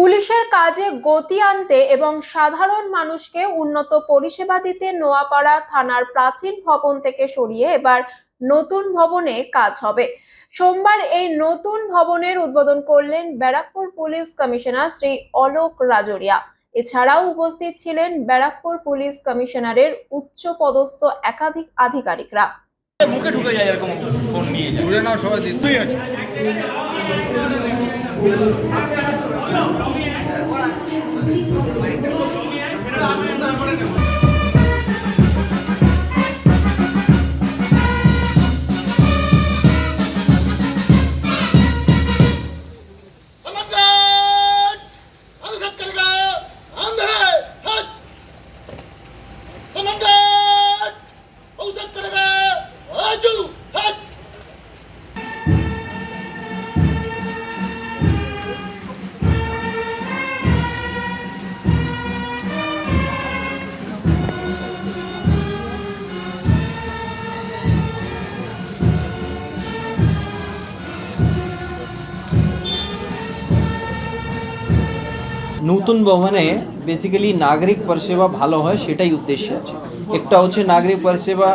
পুলিশের কাজে গতি আনতে এবং সাধারণ মানুষকে উন্নত পরিষেবা দিতে নোয়াপাড়া থানার প্রাচীন ভবন থেকে সরিয়ে এবার নতুন ভবনে কাজ হবে। সোমবার এই নতুন ভবনের উদ্বোধন করলেন ব্যারাকপুর পুলিশ কমিশনার শ্রী অলোক রাজরিয়া। এছাড়াও উপস্থিত ছিলেন ব্যারাকপুর পুলিশ কমিশনারের উচ্চ পদস্থ একাধিক আধিকারিকরা। মুখে ঢুকে যায় এরকম ফোন নিয়ে। যায় সবাই দিতেই আছে। Gracias. নতুন ভবনে বেসিক্যালি নাগরিক পরিষেবা ভালো হয় সেটাই উদ্দেশ্য আছে। একটা হচ্ছে নাগরিক পরিষেবা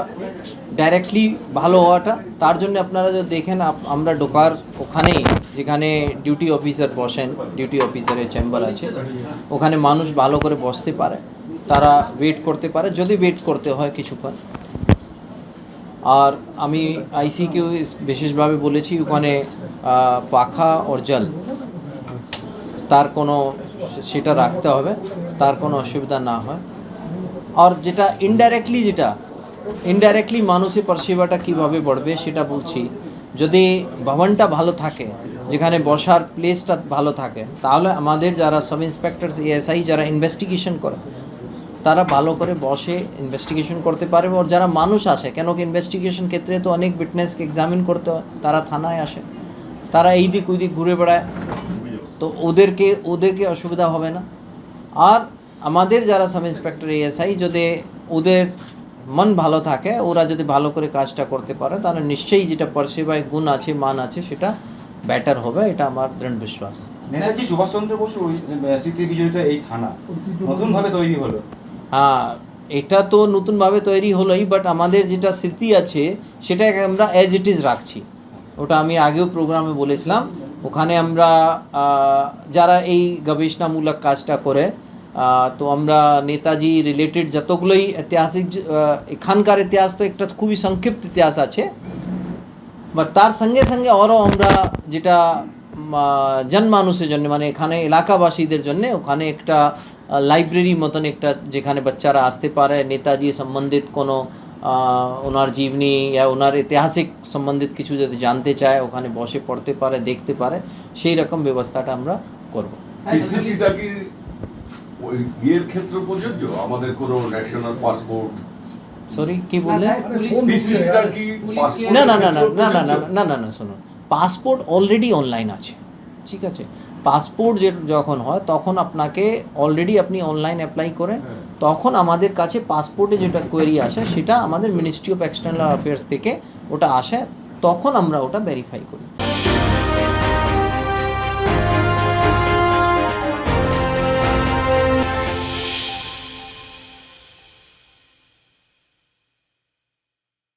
ডাইরেক্টলি ভালো হওয়াটা, তার জন্য আপনারা যদি দেখেন আমরা ঢোকার ওখানেই, যেখানে ডিউটি অফিসার বসেন ডিউটি অফিসারের চেম্বার আছে, ওখানে মানুষ ভালো করে বসতে পারে, তারা ওয়েট করতে পারে, যদি ওয়েট করতে হয় কিছুক্ষণ। আর আমি আইসিকেও বিশেষভাবে বলেছি, ওখানে পাখা ওর জল, তার কোনো সেটা রাখতে হবে, তার কোনো অসুবিধা না হয়। আর যেটা ইনডাইরেক্টলি যেটা ইনডাইরেক্টলি মানুষের পরিষেবাটা কীভাবে বাড়বে সেটা বলছি। যদি ভবনটা ভালো থাকে, যেখানে বসার প্লেসটা ভালো থাকে, তাহলে আমাদের যারা সাব ইন্সপেক্টর এএসআই যারা ইনভেস্টিগেশন করে, তারা ভালো করে বসে ইনভেস্টিগেশন করতে পারবে। ওর যারা মানুষ আসে কেন কি ইনভেস্টিগেশন ক্ষেত্রে তো অনেক উইটনেসকে এক্সামিন করতে হয়, তারা থানায় আসে। তারা এই দিক ওই দিক ঘুরে বেড়ায়। তো ওদেরকে ওদেরকে অসুবিধা হবে না। আর আমাদের যারা সাব ইন্সপেক্টর এএসআই যদি ওদের মন ভালো থাকে ওরা যদি ভালো করে কাজটা করতে পারে তাহলে নিশ্চয়ই যেটা পরিষেবায় গুণ আছে মান আছে সেটা বেটার হবে এটা আমার দৃঢ় বিশ্বাস। নেতাজি সুভাষচন্দ্র বসু স্মৃতি বিজড়িত এই থানা নতুন ভাবে তৈরি হলো। হ্যাঁ এটা তো নতুনভাবে তৈরি হলোই বাট আমাদের যেটা স্মৃতি আছে সেটাকে আমরা অ্যাজ ইট ইজ রাখছি। ওটা আমি আগেও প্রোগ্রামে বলেছিলাম ওখানে আমরা যারা এই গবেষণামূলক কাজটা করে তো আমরা নেতাজি রিলেটেড যতগুলোই ঐতিহাসিক এখানকার ইতিহাস তো একটা খুবই সংক্ষিপ্ত ইতিহাস আছে। বাট তার সঙ্গে সঙ্গে আরও আমরা যেটা জনমানুষের জন্য মানে এখানে এলাকাবাসীদের জন্য ওখানে একটা লাইব্রেরি মতন একটা যেখানে বাচ্চারা আসতে পারে, নেতাজি সম্বন্ধিত কোনো ওনার জীবনী বা ওনার ঐতিহাসিক সম্বন্ধিত কিছু যদি জানতে চায় ওখানে বসে পড়তে পারে দেখতে পারে সেই রকম ব্যবস্থাটা আমরা করব। পিসিসিটা কি ওই ইয়ের ক্ষেত্রে প্রযোজ্য? আমাদের কোনো ন্যাশনাল পাসপোর্ট সরি কি কি না না না না না না না না না না শুনুন পাসপোর্ট অলরেডি অনলাইন আছে ঠিক আছে? পাসপোর্ট যে যখন হয় তখন আপনাকে অলরেডি আপনি অনলাইন অ্যাপ্লাই করেন তখন আমাদের কাছে পাসপোর্টে যেটা কোয়েরি আসে, সেটা আমাদের মিনিস্ট্রি অফ এক্সটার্নাল অ্যাফেয়ার্স থেকে ওটা আসে, তখন আমরা ওটা ভেরিফাই করি।